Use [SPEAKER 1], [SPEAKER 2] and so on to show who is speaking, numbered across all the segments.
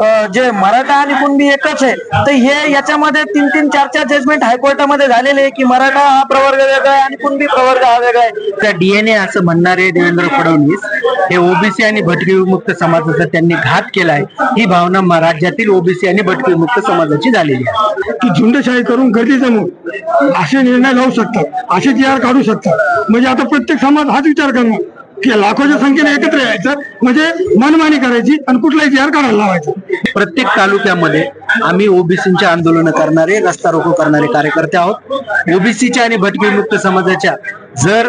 [SPEAKER 1] अं, जे मराठा आणि कुणबी एकच आहे तर हे याच्यामध्ये तीन तीन चार चार जजमेंट हायकोर्टामध्ये झालेले आहे की मराठा हा प्रवर्ग वेगळा आहे आणि कुणबी प्रवर्ग हा वेगळा आहे.
[SPEAKER 2] त्या डीएनए असं म्हणणारे देवेंद्र फडणवीस. हे ओबीसी आणि भटकी विमुक्त समाजाचा त्यांनी घात केलाय ही भावना राज्यातील ओबीसी आणि भटकी विमुक्त समाजाची झालेली आहे.
[SPEAKER 3] की झुंडशाही करून गर्दी जमून असे निर्णय लावू शकतात असे आर काढू शकतात. म्हणजे आता प्रत्येक समाज हाच विचार करणार. की लाखोच्या संख्येने एकत्र यायचं म्हणजे मनमानी करायची आणि कुठलाही जी आर काढायला लावायचं.
[SPEAKER 2] प्रत्येक तालुक्यामध्ये आम्ही ओबीसीचे आंदोलन करणारे रस्ता रोको करणारे कार्यकर्ते आहोत. ओबीसीच्या आणि भटकी विमुक्त समाजाच्या जर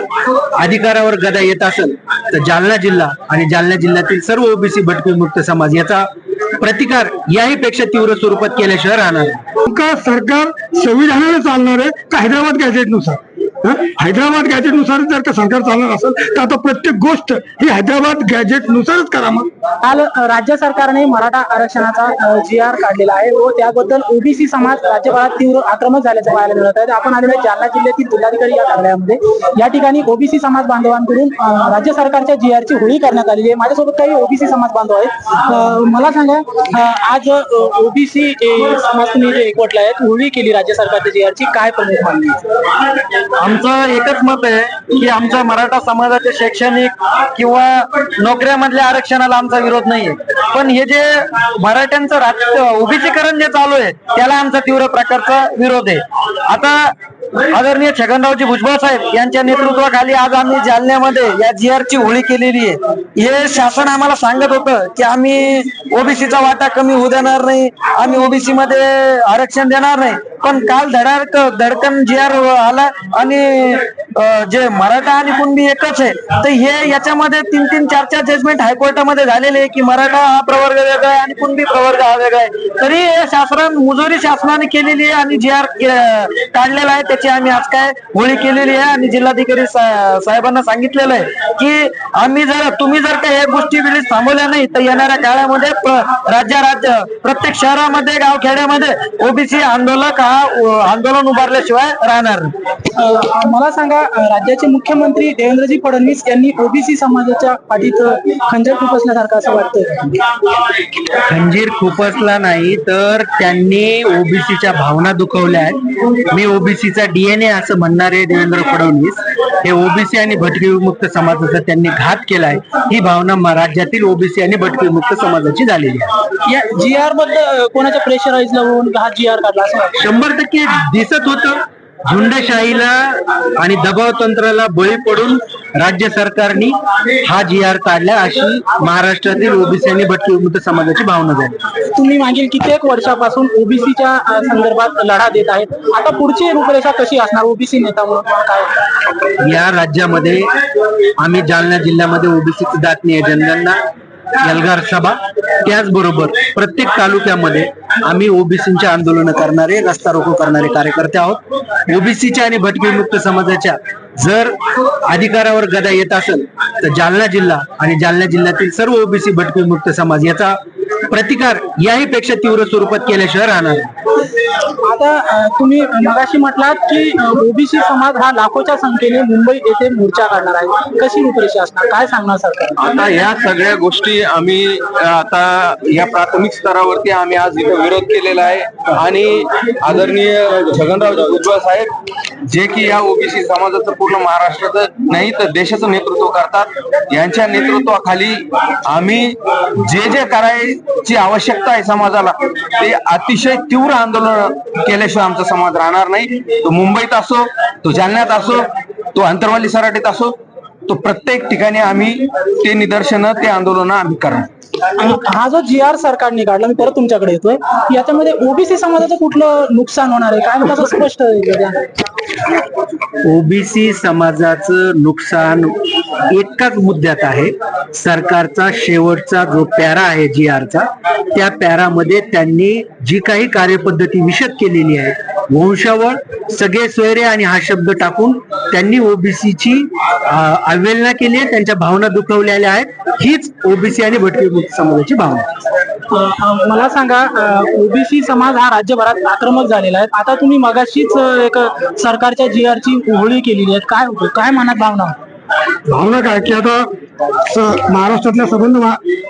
[SPEAKER 2] अधिकारावर गदा येत असेल तर जालना जिल्हा आणि जालना जिल्ह्यातील सर्व ओबीसी भटकी विमुक्त समाज याचा प्रतिकार याही पेक्षा तीव्र स्वरूपात केल्याशिवाय राहणार
[SPEAKER 3] सरकार संविधानाने चालणार आहे का हैदराबाद गॅजेटनुसार हैदराबाद गॅजेटनुसार जर का सरकार चालणार असेल तर आता प्रत्येक गोष्ट ही हैदराबाद गॅजेटनुसारच करा मग.
[SPEAKER 4] काल राज्य सरकारने मराठा आरक्षणाचा जी आर काढलेला आहे व त्याबद्दल ओबीसी समाज राज्यभरात तीव्र आक्रमक झाल्याचं पाहायला मिळत आहे. आपण आलेलो जालना जिल्ह्यातील जिल्हाधिकारी या कार्यालयामध्ये. या ठिकाणी ओबीसी समाज बांधवांकडून राज्य सरकारच्या जी आरची होळी करण्यात आलेली आहे. माझ्यासोबत काही ओबीसी समाज बांधव आहेत. मला सांगा आज ओबीसी समाज तुम्ही जे एकवटला आहेत होळी केली राज्य सरकारच्या जी आर ची. काय प्रमुख मागणी
[SPEAKER 1] आमचं एकच मत आहे की आमच्या मराठा समाजाचे शैक्षणिक किंवा नोकऱ्यामधल्या आरक्षणाला आमचा विरोध नाहीये. पण हे जे मराठ्यांचं राज उभीचीकरण जे चालू आहे त्याला आमचा तीव्र प्रकारचा विरोध आहे. आता आदरणीय छगनरावजी भुजबळ साहेब यांच्या नेतृत्वाखाली आज आम्ही जालन्यामध्ये या जी ची होळी केलेली आहे. हे शासन आम्हाला सांगत होतं की आम्ही ओबीसीचा वाटा कमी होऊ देणार नाही आम्ही ओबीसी मध्ये आरक्षण देणार नाही. पण काल धडाक धडकन जी आर आला आणि जे मराठा आणि कुणबी एकच आहे तर हे याच्यामध्ये तीन तीन चार चार जजमेंट हायकोर्टामध्ये झालेले आहे की मराठा हा प्रवर्ग वेगळा आहे आणि कुणबी प्रवर्ग हा वेगळा आहे. तरी हे शासन मुजोरी शासनाने केलेली आहे आणि जी आर काढलेला आहे त्याची आम्ही आज काय होळी केलेली आहे आणि जिल्हाधिकारी सा- साहेबांना सांगितलेलं आहे की आम्ही जर तुम्ही जर का हे गोष्टी वेळेस थांबवल्या नाही तर येणाऱ्या काळामध्ये राज्या राज्य प्रत्येक शहरामध्ये गावखेड्यामध्ये ओबीसी आंदोलक हा आंदोलन उभारल्याशिवाय राहणार
[SPEAKER 4] मला सांगा राज्याचे मुख्यमंत्री देवेंद्रजी फडणवीस यांनी ओबीसी समाजाच्या पाठीत खंजर खुपसल्यासारखं असं वाटतंय.
[SPEAKER 2] खंजीर खुपसला नाही तर त्यांनी ओबीसीच्या भावना दुखवल्या आहेत. मी ओबीसीचा डीएनए असं म्हणणारे देवेंद्र फडणवीस हे ओबीसी आणि भटकी विमुक्त समाजाचा त्यांनी घात केलाय ही भावना राज्यातील ओबीसी आणि भटकी विमुक्त समाजाची झालेली आहे.
[SPEAKER 4] या जी आरबद्दल कोणाच्या प्रेशराईज लावून हा जी आर काढला वाटतं
[SPEAKER 2] शंभर टक्के दिसत होतं. झुंडशाहीला आणि दबाव तंत्राला बळी पडून राज्य सरकारने हा जी आर काढला अशी महाराष्ट्रातील ओबीसी आणि भटकी समाजाची भावना झाली.
[SPEAKER 4] तुम्ही मागील कित्येक वर्षापासून ओबीसीच्या संदर्भात लढा देत आहेत. आता पुढची रूपरेषा कशी असणार ओबीसी नेता म्हणून? काय?
[SPEAKER 2] या राज्यामध्ये आम्ही जालना जिल्ह्यामध्ये ओबीसी दातनीय जनगणना एल्गार सभा त्याचबरोबर प्रत्येक तालुक्यामध्ये आम्ही ओबीसीचे आंदोलन करणारे रस्ता रोको करणारे कार्यकर्ते आहोत. ओबीसीच्या आणि भटकी मुक्त समाजाच्या जर अधिकारावर गदा येत असेल तर जालना जिल्हा आणि जालना जिल्ह्यातील सर्व ओबीसी भटकी मुक्त समाज याचा प्रतिकार याही पेक्षा तीव्र स्वरूपात केल्याशिवाय राहणार
[SPEAKER 4] आता तुम्ही मगाशी म्हटलात की ओबीसी समाज हा लाखोच्या संख्येने मुंबई येथे मोर्चा काढणार आहे. कशी रूपरेषा असणार? काय सांगणार सरकार?
[SPEAKER 5] आता ह्या सगळ्या गोष्टी आम्ही आता या प्राथमिक स्तरावरती आम्ही आज इथं विरोध केलेला आहे. आणि आदरणीय छगनराव भुजबळ साहेब जे की या ओबीसी समाजाचं पूर्ण महाराष्ट्राचं नाही तर देशाचं नेतृत्व करतात. यांच्या नेतृत्वाखाली आम्ही जे जे करायची आवश्यकता आहे समाजाला ते अतिशय तीव्र आंदोलन केल्याशिवाय आमचा समाज राहणार नाही. तो मुंबईत असो तो जालन्यात असो तो अंतरवाली सराटीत असो तो प्रत्येक ठिकाणी आम्ही ते निदर्शनं ते आंदोलन आम्ही करणार.
[SPEAKER 4] आणि हा जो जी आर सरकारने काढला मी परत तुमच्याकडे येतोय याच्यामध्ये ओबीसी समाजाचं कुठलं नुकसान होणार आहे? काय म्हणजे स्पष्ट?
[SPEAKER 2] ओबीसी समाजाचं नुकसान एकाच मुद्द्यात आहे. सरकारचा शेवटचा जो पॅरा आहे जी आरचा त्या पॅरामध्ये त्यांनी जी काही कार्यपद्धती विशद केलेली आहे वंशावळ सगळे सोयरे आणि हा शब्द टाकून त्यांनी ओबीसीची अवहेलना केली आहे त्यांच्या भावना दुखवलेल्या आहेत. हीच ओबीसी आणि भटकी समाजाची भावना
[SPEAKER 4] मला सांगा ओबीसी समाज हा राज्यभरात आक्रमक झालेला आहे. आता तुम्ही मगाशीच एक सरकारच्या जी आर ची केलेली आहे. काय होतं? काय मनात भावना
[SPEAKER 3] भावना काय की आता महाराष्ट्रातल्या संबंध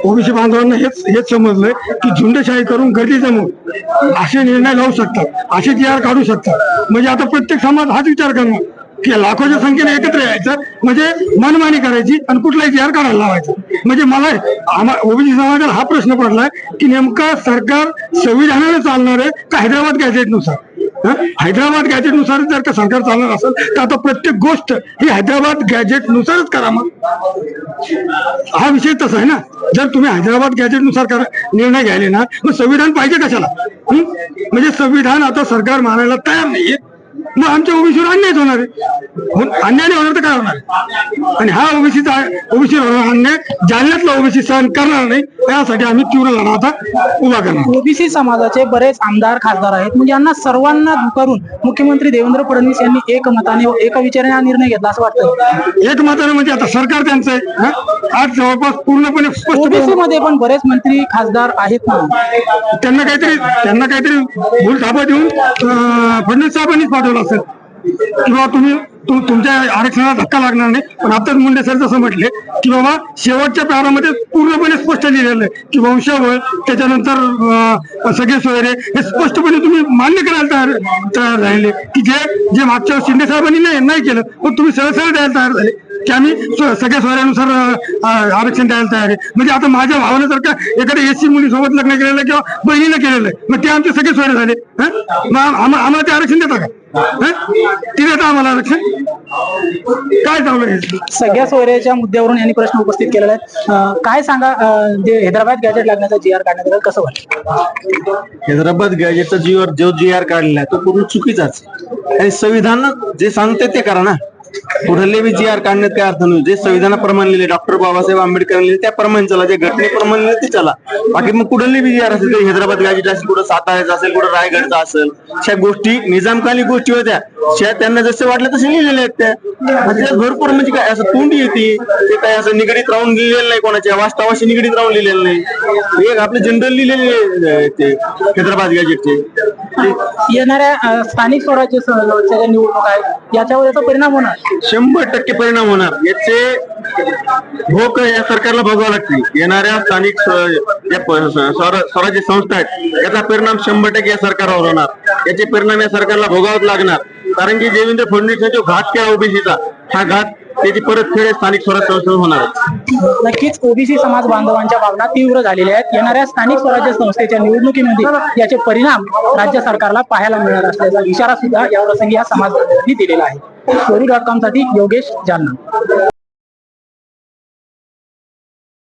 [SPEAKER 3] ओबीसी बांधवांना हेच हेच समजलंय की झुंडशाही करून गर्दी जमवून असे निर्णय लावू शकतात असे जी आर काढू शकतात. म्हणजे आता प्रत्येक समाज हाच विचार करणार की लाखोच्या संख्येने एकत्र यायचं म्हणजे मनमानी करायची आणि कुठलाही जी आर काढायला लावायचं. म्हणजे मला आम्हा ओबीसी समाजाला हा प्रश्न पडलाय की नेमका सरकार संविधानाने चालणार आहे का हैदराबाद गॅझेटनुसार? हैदराबाद गॅजेटनुसार जर का सरकार चालणार असेल तर आता प्रत्येक गोष्ट ही हैदराबाद गॅजेटनुसारच करा मग. हा विषय तसा आहे ना. जर तुम्ही हैदराबाद गॅजेटनुसार करा निर्णय घ्यायला ना मग संविधान पाहिजे कशाला? म्हणजे संविधान आता सरकार मानायला तयार नाहीये. मग आमच्या ओबीसीवर अन्यायच होणार आहे. हो- अन्याय नाही होणार तर काय होणार? आणि हा ओबीसीचा ओबीसी अन्याय जालन्यातला ओबीसी सहन करणार नाही त्यासाठी आम्ही तीव्र लढा आता उभा करणार
[SPEAKER 4] ओबीसी समाजाचे बरेच आमदार खासदार आहेत. म्हणजे यांना सर्वांना करून मुख्यमंत्री देवेंद्र फडणवीस यांनी एकमताने एका विचाराने हा निर्णय घेतला असं वाटतं.
[SPEAKER 3] एक मात्र म्हणजे आता सरकार त्यांचं आहे? आज जवळपास पूर्णपणे
[SPEAKER 4] ओबीसी मध्ये पण बरेच मंत्री खासदार आहेत ना?
[SPEAKER 3] त्यांना काहीतरी त्यांना काहीतरी भूल थापा देऊन फडणवीस साहेबांनीच पाठवलं असेल किंवा तुम्ही तुमच्या आरक्षणाला धक्का लागणार नाही. पण आताच मुंडे सर जसं म्हटले की बाबा शेवटच्या प्रारामध्ये पूर्णपणे स्पष्ट लिहिलेलं आहे की वंशावळ त्याच्यानंतर सगळे सोयरे हे स्पष्टपणे तुम्ही मान्य करायला तयार तयार राहिले की जे जे मागच्या शिंदे साहेबांनी नाही केलं पण तुम्ही सरळ सरळ द्यायला तयार झाले. की आम्ही सगळ्या सोयऱ्यानुसार आरक्षण द्यायला तयार आहे. म्हणजे आता माझ्या भावानं जर का एखाद्या एससी मुलीसोबत लग्न केलेलं किंवा बहिणीनं केलेलं आहे मग ते आमचे सगळे सोयरे झाले. मग आम्हाला ते आरक्षण देता का? ती देता आम्हाला आरक्षण काय चालू आहे?
[SPEAKER 4] सगळ्या सोयऱ्याच्या मुद्द्यावरून यांनी प्रश्न उपस्थित केलेला आहे काय सांगा जे हैदराबाद गॅजेट लागण्याचा जी आर काढण्यात कसं वाटतं
[SPEAKER 6] हैदराबाद गॅजेटचा जीवर जो जी आर काढलेला आहे तो पूर्ण चुकीचाच आहे. आणि संविधान जे सांगते ते करा ना. कुठले बी जी आर काढण्यात काय अर्थ नाही. जे संविधानाप्रमाणे लिहिले डॉक्टर बाबासाहेब आंबेडकर लिहिले त्याप्रमाणे चला. जे घटनेप्रमाणे लिहिले ते चला. बाकी मग कुठले बी जी आर असेल ते हैदराबाद गॅजेट असेल कुठं साताऱ्याचा असेल कुठं रायगडचा असेल अशा गोष्टी निजामकालीन गोष्टी होत्या. त्या त्यांना जसे वाटलं तसे लिहिलेल्या आहेत त्या. त्याच्यात भरपूर म्हणजे काय असं तोंडी येते. ते काय असं निगडीत राहून लिहिलेलं नाही कोणाच्या वास्तवाशी निगडीत राहून लिहिलेलं नाही. एक आपले जनरल लिहिलेले ते हैदराबाद गॅजेटचे
[SPEAKER 4] येणाऱ्या स्थानिक स्वराज्य संस्थेच्या ज्या निवडणूक आहेत याच्यावर याचा परिणाम होणार?
[SPEAKER 6] शंभर टक्के परिणाम होणार. याचे भोक या सरकारला भोगावं लागतील येणाऱ्या स्थानिक स्वराज्य संस्था आहेत याचा परिणाम शंभर टक्के या सरकारवर होणार. याचे परिणाम या सरकारला भोगावंच लागणार. कारण की देवेंद्र फडणवीस जो घात केला ओबीसीचा हा घात त्याची परतफेड स्थानिक स्वराज्य संस्थेवर होणार
[SPEAKER 4] नक्कीच ओबीसी समाज बांधवांच्या भावना तीव्र झालेल्या आहेत. येणाऱ्या स्थानिक स्वराज्य संस्थेच्या निवडणुकीमध्ये याचे परिणाम राज्य सरकारला पाहायला मिळणार असल्याचा इशारा सुद्धा या प्रसंगी या समाज बांधवांनी दिलेला आहे. स्टोरी डॉट कॉमसाठी योगेश जालना.